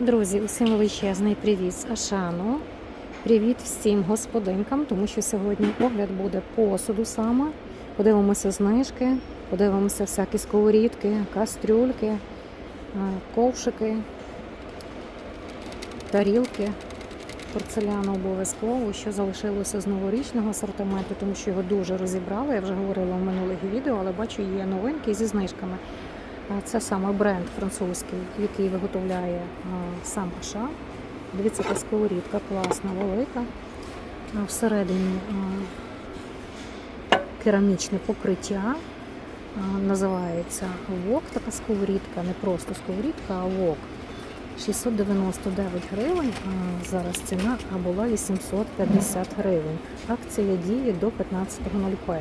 Друзі, усім величезний привіт з Ашану. Привіт всім господинкам, тому що сьогодні огляд буде посуду саме. Подивимося знижки, подивимося всякі сковорідки, кастрюльки, е, ковшики, тарілки, порцеляну обов'язково, що залишилося з новорічного асортименту, тому що його дуже розібрали. Я вже говорила в минулих відео, але бачу, є новинки зі знижками. Це саме бренд французький, який виготовляє сам Аша. Дивіться, яка сковорідка класна, велика. Всередині керамічне покриття. Називається вок така сковорідка, не просто сковорідка, а вок. 699 гривень, зараз ціна а була 850 гривень. Акція діє до 15.01.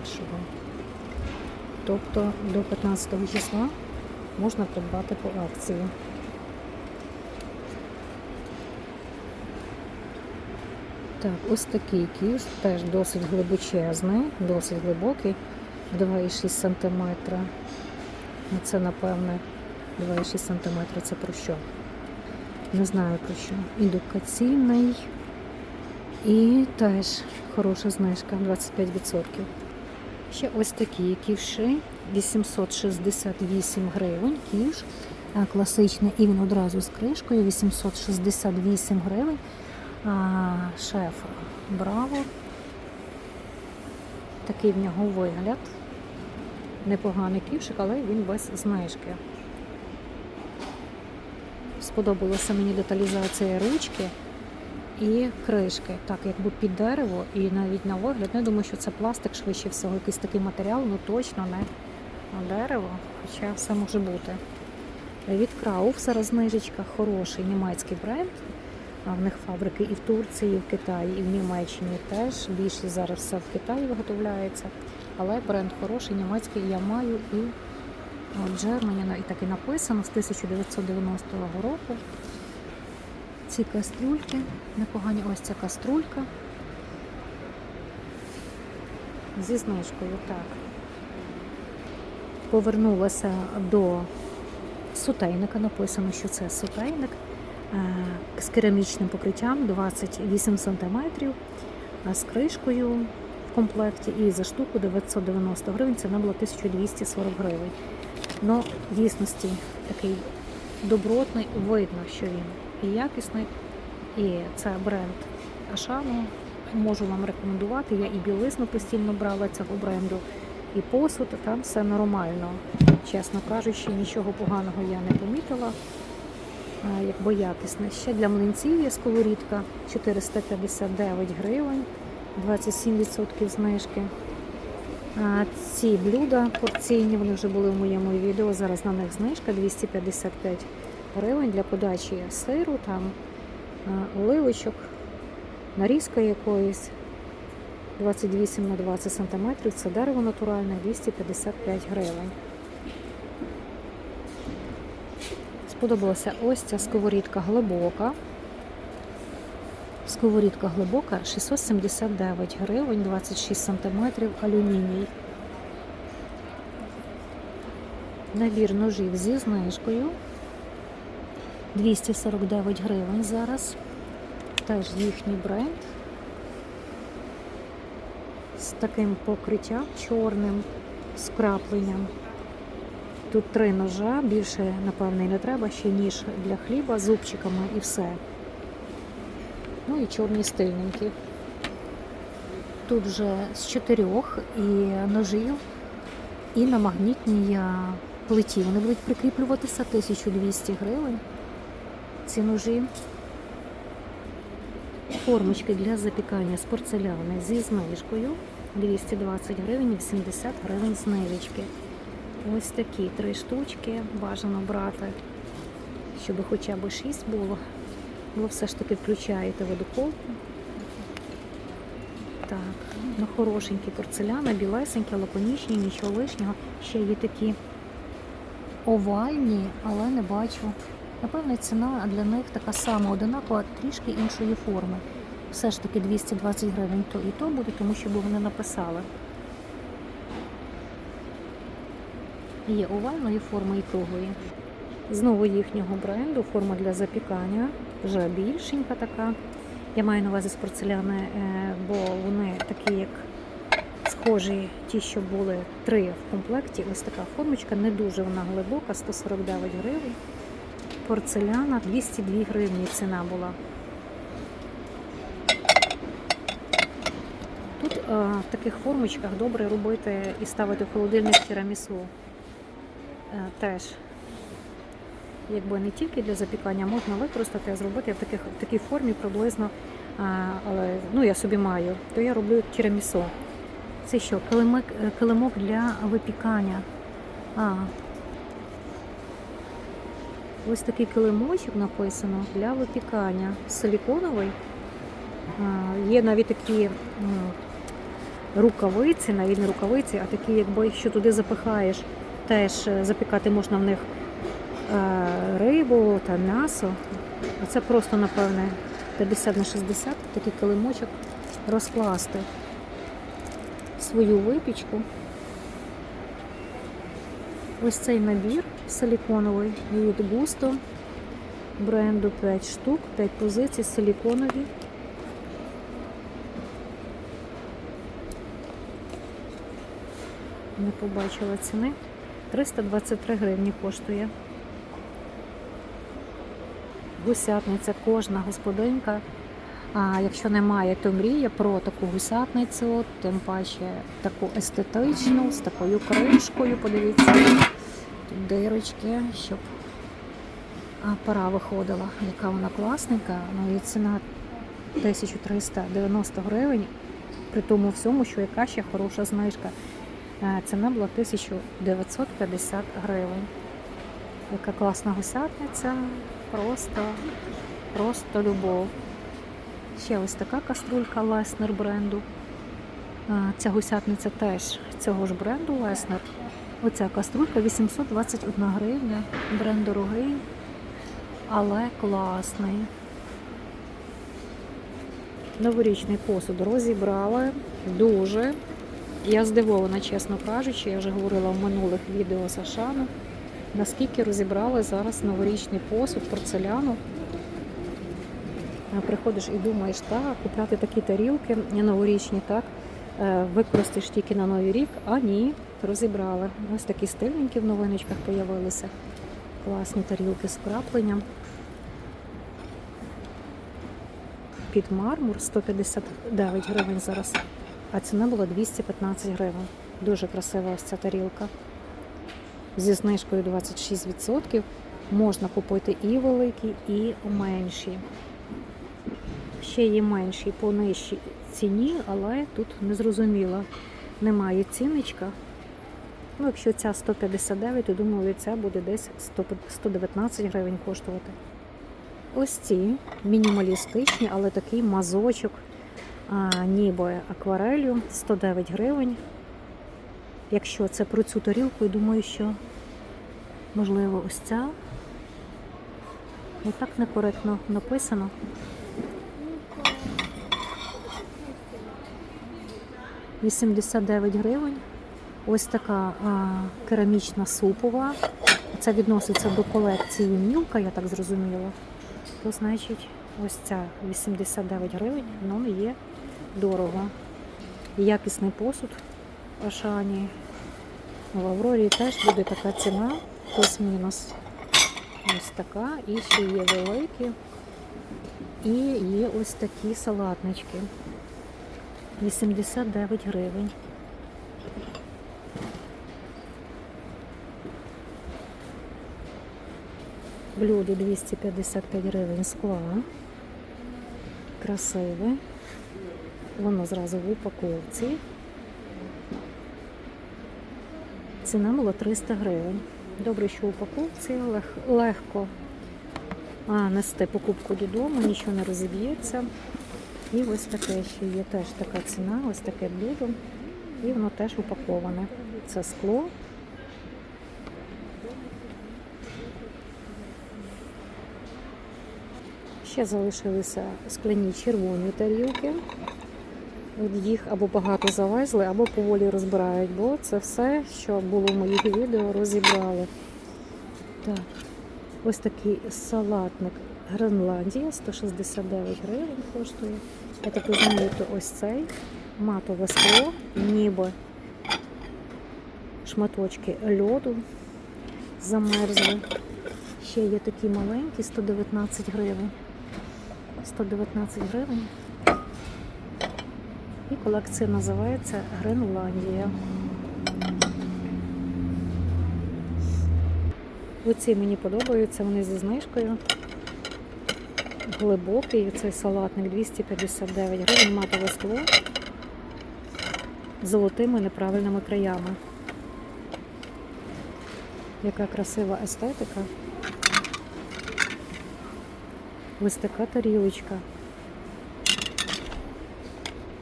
Тобто до 15 числа можна придбати по акції. Так, ось такий кіш, теж досить глибочезний, досить глибокий, 2,6 см. Це, напевне, 2,6 см це про що? Не знаю про що. Індукаційний і теж хороша знижка 25%. Ще ось такі ківши 868 гривень. Ківш класичний, і він одразу з кришкою 868 гривень. А, шеф Браво. Такий в нього вигляд. Непоганий ківшик, але він без знижки. Сподобалася мені деталізація ручки і кришки, так якби під дерево, і навіть на вигляд. Не думаю, що це пластик, швидше всього, якийсь такий матеріал, ну точно не дерево, хоча все може бути. Від Крауф зараз знижечка, хороший німецький бренд. В них фабрики і в Турції, і в Китаї, і в Німеччині теж. Більше зараз все в Китаї виготовляється. Але бренд хороший, німецький я маю і Джермані, і так і написано з 1990 року. Ці кастрюльки непогані. Ось ця каструлька. Зі знижкою, так. Повернулася до сутейника. Написано, що це сутейник е, з керамічним покриттям 28 см, з кришкою в комплекті і за штуку 990 гривень. Ціна була 1240 гривень. Ну, дійсності такий добротний, видно, що він і якісний. І це бренд Ашану. Можу вам рекомендувати. Я і білизну постійно брала цього бренду, і посуд, там все нормально. Чесно кажучи, нічого поганого я не помітила. Якби якісне. Ще для млинців є сковорідка 459 гривень, 27% знижки. Ці блюда порційні, вони вже були в моєму відео. Зараз на них знижка 255 гривень для подачі сиру, там а, оливочок, нарізка якоїсь 28 на 20 см. Це дерево натуральне 255 гривень. Сподобалася ось ця сковорідка глибока. Сковорідка глибока 679 гривень, 26 см алюміній. Набір ножів зі знижкою 249 гривень зараз. Теж їхній бренд. З таким покриттям чорним, з крапленням. Тут три ножа, більше, напевне, і не треба, ще ніж для хліба з зубчиками і все. Ну і чорні стильненькі. Тут вже з чотирьох і ножів, і на магнітній плиті. Вони будуть прикріплюватися 1200 гривень. Ці ножі. Формочки для запікання з порцеляни зі знижкою 220 гривень, 80 гривень знижечки. Ось такі три штучки бажано брати, щоб хоча б 6 було. Ви все ж таки включаєте в духовку. Так, ну хорошенькі порцеляни, білесенькі, лаконічні, нічого лишнього. Ще є такі овальні, але не бачу. Напевне, ціна для них така сама одинакова, трішки іншої форми. Все ж таки 220 гривень то і то буде, тому що бо вони написали. Є овальної форми і круглої. Знову їхнього бренду, форма для запікання, вже більшенька така. Я маю на увазі з порцеляни, е, бо вони такі, як схожі, ті, що були три в комплекті. Ось така формочка, не дуже вона глибока, 149 гривень. Порцеляна 202 гривні ціна була. Тут е, в таких формочках добре робити і ставити в холодильник тірамісу. Е, теж якби не тільки для запікання, можна використати, а зробити в, таких, в такій формі приблизно, а, але ну, я собі маю, то я роблю тірамісу. Це що, килимок, е, килимок для випікання. А. Ось такий килимочок написано для випікання. Силіконовий. Є навіть такі рукавиці, навіть не рукавиці, а такі, якби якщо туди запихаєш, теж е, запікати можна в них е, рибу та м'ясо. Це просто, напевне, 50 на 60, такий килимочок розкласти свою випічку. Ось цей набір силіконовий від Gusto бренду 5 штук, 5 позицій, силіконові. Не побачила ціни. 323 гривні коштує. Гусятниця кожна господинка. А якщо немає, то мріє про таку гусятницю, тим паче таку естетичну, з такою кришкою. Подивіться, тут дирочки, щоб а, пара виходила. Яка вона класненька. Ну і ціна 1390 гривень. При тому всьому, що яка ще хороша знижка. Е, Ціна була 1950 гривень. Яка класна гусятниця, просто, просто любов. Ще ось така каструлька Леснер бренду. Ця гусятниця теж цього ж бренду Леснер. Оця каструлька 821 гривня. Бренд дорогий, але класний. Новорічний посуд розібрали дуже. Я здивована, чесно кажучи, я вже говорила в минулих відео Сашану, наскільки розібрали зараз новорічний посуд, порцеляну. Е, Приходиш і думаєш, так, купляти такі тарілки новорічні, так, е, використаєш тільки на Новий рік, а ні, розібрали. Ось такі стильненькі в новиночках з'явилися. Класні тарілки з крапленням. Під мармур 159 гривень зараз, а ціна була 215 гривень. Дуже красива ось ця тарілка. Зі знижкою 26% можна купити і великі, і менші. Ще є менші по нижчій ціні, але тут не зрозуміло. Немає ціночка. Ну, якщо ця 159, то думаю, ця буде десь 119 гривень коштувати. Ось ці мінімалістичні, але такий мазочок, а, ніби акварелю 109 гривень. Якщо це про цю тарілку, я думаю, що можливо ось ця. І так некоректно написано. «89 гривень. Ось така а, керамічна супова. Це відноситься до колекції мілка, я так зрозуміла. То значить, ось ця 89 гривень, ну є дорого. Якісний посуд в Ашані. В Аврорі теж буде така ціна, плюс-мінус. Ось така. І ще є великі. І є ось такі салатнички. 89 гривень. Блюдо 255 гривень скла. Красиве. Воно зразу в упаковці. Ціна була 300 гривень. Добре, що в упаковці лег- легко а, нести покупку додому, нічого не розіб'ється. І ось таке ще є теж така ціна, ось таке блюдо. І воно теж упаковане. Це скло. Ще залишилися скляні червоні тарілки. От їх або багато завезли, або поволі розбирають, бо це все, що було в моїх відео, розібрали. Так, Ось такий салатник Гренландія, 169 гривень коштує. Я так розумію, то ось цей матове скло, ніби шматочки льоду замерзли. Ще є такі маленькі, 119 гривень. 119 гривень. І колекція називається Гренландія. Оці мені подобаються, вони зі знижкою. Глибокий цей салатник 259 гривень, матове скло з золотими неправильними краями. Яка красива естетика. Ось така тарілочка.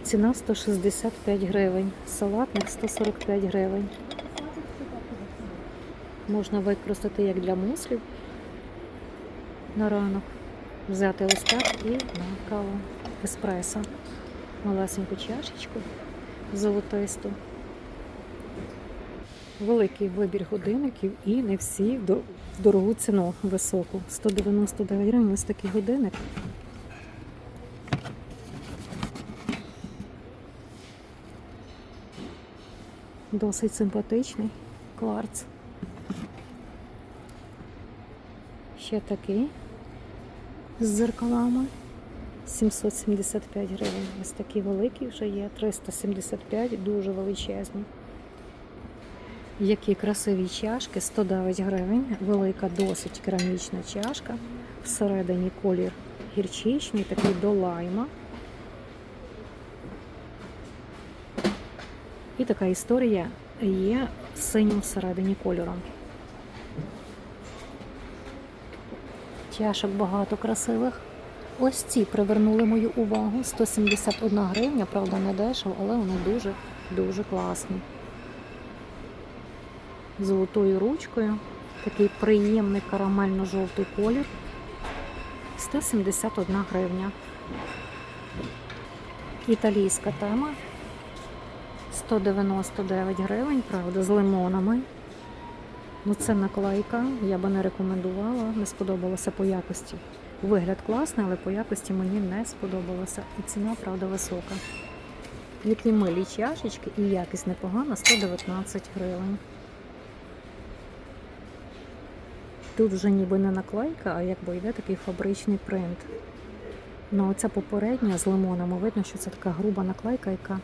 Ціна 165 гривень. Салатник 145 гривень. Можна використати як для муслів на ранок. Взяти ось так і на каву еспресо. Малесеньку чашечку золотисту. Великий вибір годинників і не всі в дорогу ціну високу. 199 гривень ось такий годинник. Досить симпатичний кварц. Ще такий з зеркалами. 775 гривень. Ось такі великі вже є. 375, дуже величезні. Які красиві чашки, 109 гривень. Велика досить керамічна чашка. Всередині колір гірчичний, такий до лайма. І така історія є синім всередині кольором. Чашок багато красивих. Ось ці привернули мою увагу. 171 гривня, правда, не дешево, але вони дуже дуже класні. Золотою ручкою. Такий приємний карамельно-жовтий колір. 171 гривня. Італійська тема. 199 гривень, правда, з лимонами. Ну, це наклейка, я би не рекомендувала, не сподобалося по якості. Вигляд класний, але по якості мені не сподобалося. І ціна, правда, висока. Які милі чашечки і якість непогана 119 гривень. Тут вже ніби не наклейка, а якби йде такий фабричний принт. Ну, оця попередня з лимонами, видно, що це така груба наклейка, яка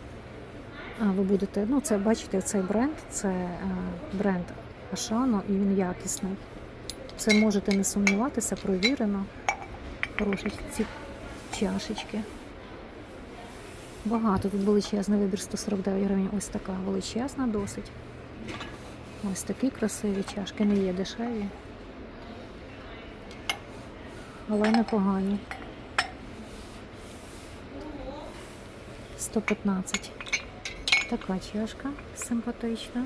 ви будете, ну, це бачите, цей бренд, це е, бренд Ашано і він якісний. Це можете не сумніватися, провірено. Хороші ці чашечки. Багато тут величезний вибір 149 гривень. Ось така величезна досить. Ось такі красиві чашки, не є дешеві. Але непогані. 115. Така чашка симпатична.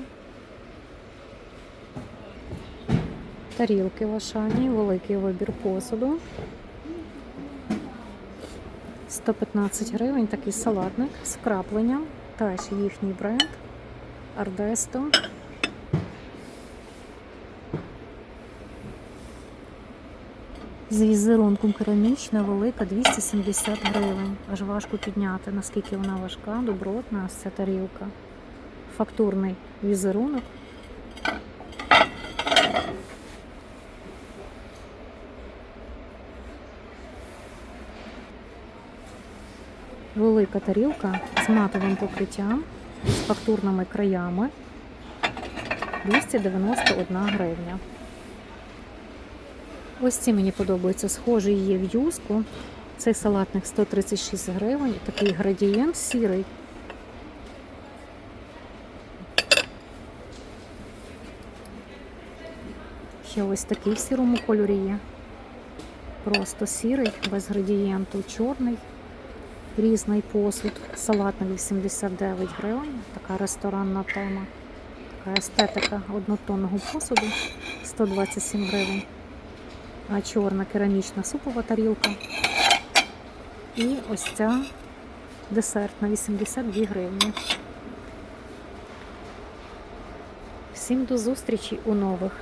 Тарілки в Ашані, великий вибір посуду. 115 гривень такий салатник з вкрапленням. Теж їхній бренд Ардесто. З візерунком керамічна, велика, 270 гривень. Аж важко підняти, наскільки вона важка, добротна, ця тарілка. Фактурний візерунок. Велика тарілка з матовим покриттям, з фактурними краями. 291 гривня. Ось ці мені подобаються. Схожий є в юску. Цей салатник 136 гривень. Такий градієнт сірий. Ще ось такий в сірому кольорі є. Просто сірий, без градієнту, чорний. Різний посуд. Салатник 89 гривень. Така ресторанна тема. Така естетика однотонного посуду 127 гривень. Чорна керамічна супова тарілка. І ось ця десертна 82 гривні. Всім до зустрічі у нових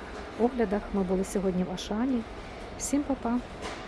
оглядах. Ми були сьогодні в Ашані. Всім па-па!